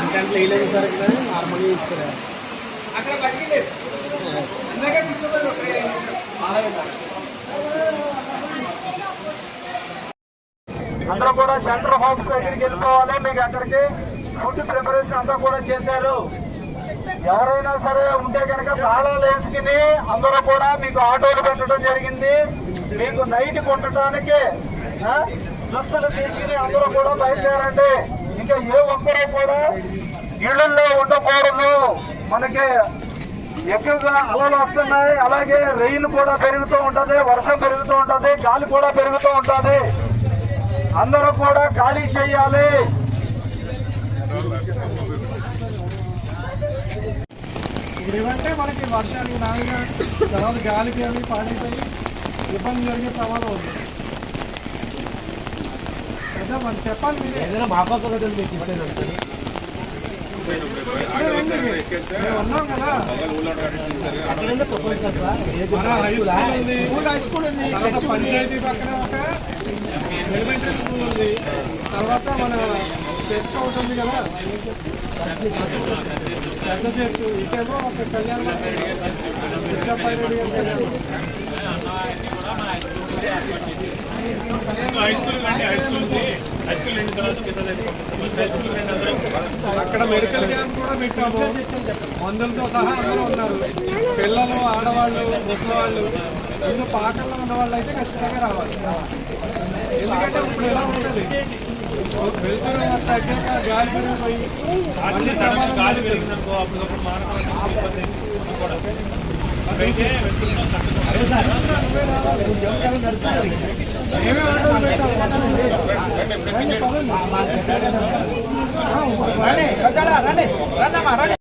అక్కడ వేయలేదు సార్ ఇక్కడ నార్మల్గా ఇస్తారు అందరూ కూడా సెంటర్ హౌస్ దగ్గరికి వెళ్ళిపోవాలి మీకు అక్కడికి ఫుడ్ ప్రిపరేషన్ అంతా కూడా చేశారు. ఎవరైనా సరే ఉంటే కనుక తాళాలు వేసుకుని అందరూ కూడా మీకు ఆటోలు పెట్టడం జరిగింది. మీకు నైట్ కొట్టడానికి దుస్తులు తీసుకుని అందరూ కూడా బయలుదేరండి. ఇంకా ఏ ఒక్కరూ కూడా ఇళ్ళలో ఉండకూడదు. మనకి ఎక్కువగా అలలు వస్తున్నాయి. అలాగే రెయిన్ కూడా పెరుగుతూ ఉంటుంది వర్షం పెరుగుతూ ఉంటుంది గాలి కూడా పెరుగుతూ ఉంటుంది. అందరూ కూడా ఖాళీ చేయాలి. ఇప్పుడు ఏమంటే మనకి వర్షానికి నాలుగు తర్వాత గాలికి అవి పాడైపోయి ఇబ్బంది జరిగే ప్రమాదం ఉంది. అదే మనం చెప్పాలి మీరే. ఏదైనా మా కోసం మీకు ఇవ్వలేదు తర్వాత పంచాయతీ పక్కన ఒక ఉంది తర్వాత మన చర్చ్ ఒకటి కదా. పెద్ద చర్చ్. ఇటేమో ఒక కళ్యాణ పిచ్చప్పాయి రెడ్డి గారి కళ్యాణం. అక్కడ మెడికల్ క్యాంప్ కూడా పెట్టాము. మందులతో సహా అందరూ ఉన్నారు. పిల్లలు ఆడవాళ్ళు ముసలివాళ్ళు ఇది పాకల్లో ఉన్న వాళ్ళు అయితే ఖచ్చితంగా రావాలి. గాలి పెరిగిందనుకో అప్పటికప్పుడు మానవ రండి రండి